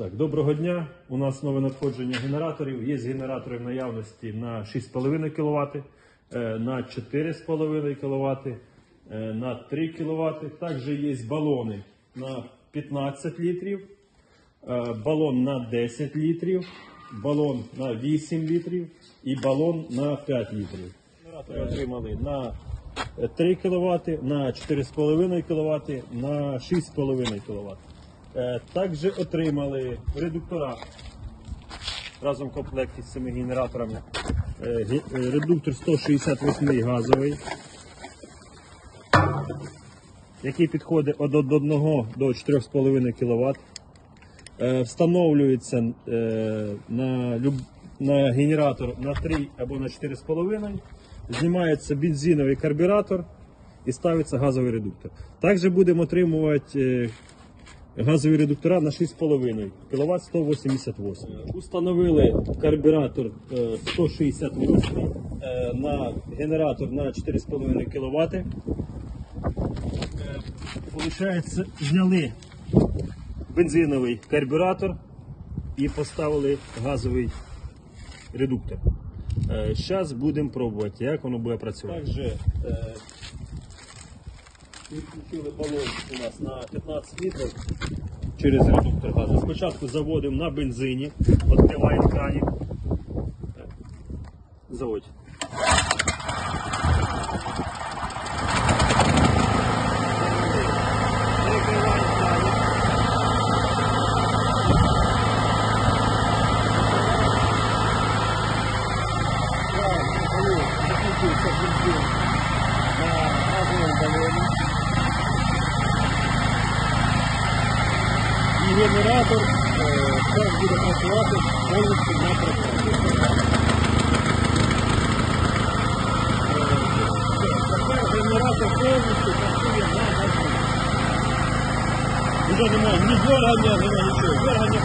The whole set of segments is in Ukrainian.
Так, доброго дня. У нас нове надходження генераторів. Є генератори в наявності на 6,5 кВт, е, на 4,5 кВт, е, на 3 кВт. Також є балони на 15 літрів, е, балон на 10 літрів, балон на 8 літрів і балон на 5 літрів. Генератори отримали на 3 кВт, на 4,5 кВт, на 6,5 кВт. Е, Також отримали редуктора разом в комплекті з цими генераторами. Е, е, Редуктор 168 газовий, який підходить від 1 до 4,5 кВт. Встановлюється на, на генератор на 3 або на 4,5. Знімається бензиновий карбюратор і ставиться газовий редуктор. Також будемо отримувати газові редуктора на 6,5 кВт 188. Установили карбюратор е, 168 е, на генератор на 4,5 кВт. Получається, зняли бензиновий карбюратор і поставили газовий редуктор. Зараз будемо пробувати, як воно буде працювати. Також відключили балон у нас на 15 літрів через редуктор газу. Спочатку заводимо на бензині, відкриваємо краник. Заводь. Перекриваємо краник. Правильно, балон закінчився бензин на газовому балоні. І генератор е, зараз буде працювати повністю на. Тепер генератор повністю працює на газу. Вже немає ні дергання, немає нічого. Дергання.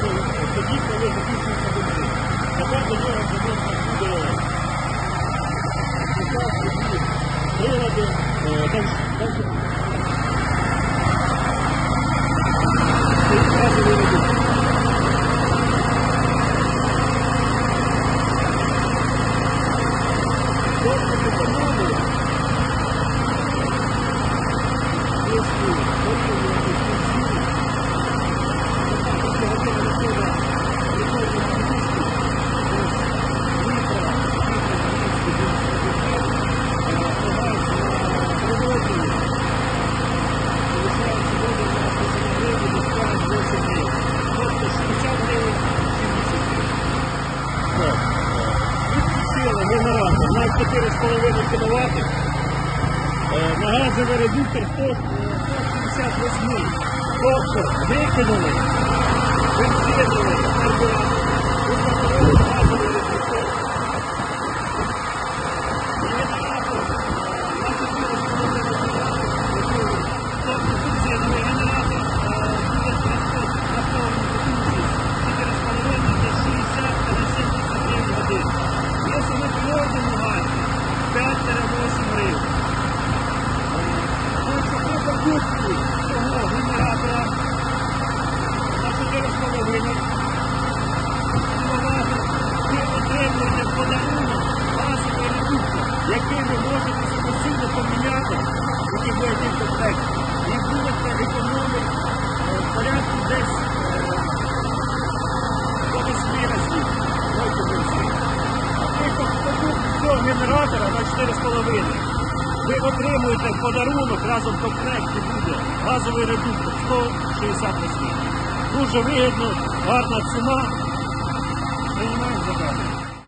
Тоді, коли закінчується бензин. Тепер до нього буде прилади. е, там- Тобто 4,5 кВт. На газовий редуктор 168. Тобто викинули, винцидили карбюратор, установили газовий редуктор. Генератор на 4,5 Тобто бензиновий генератор буде працювати на повній потужність 4,5 до 60 на 70 гривень в годину. Якщо ми твердому газі 5-8 гривень. Значить, генератора на 4,5 кВт ви отримуєте в подарунок ви можете самостійно поміняти, який буде в комплекті. Будете е, порядку десь е, до 8 разів. Ось бензин. А цього генератора на 4,5 ви отримуєте в подарунок разом в комплекті буде газовий редуктор 168. Дуже вигідно, гарна ціна. Приймаємо задачу.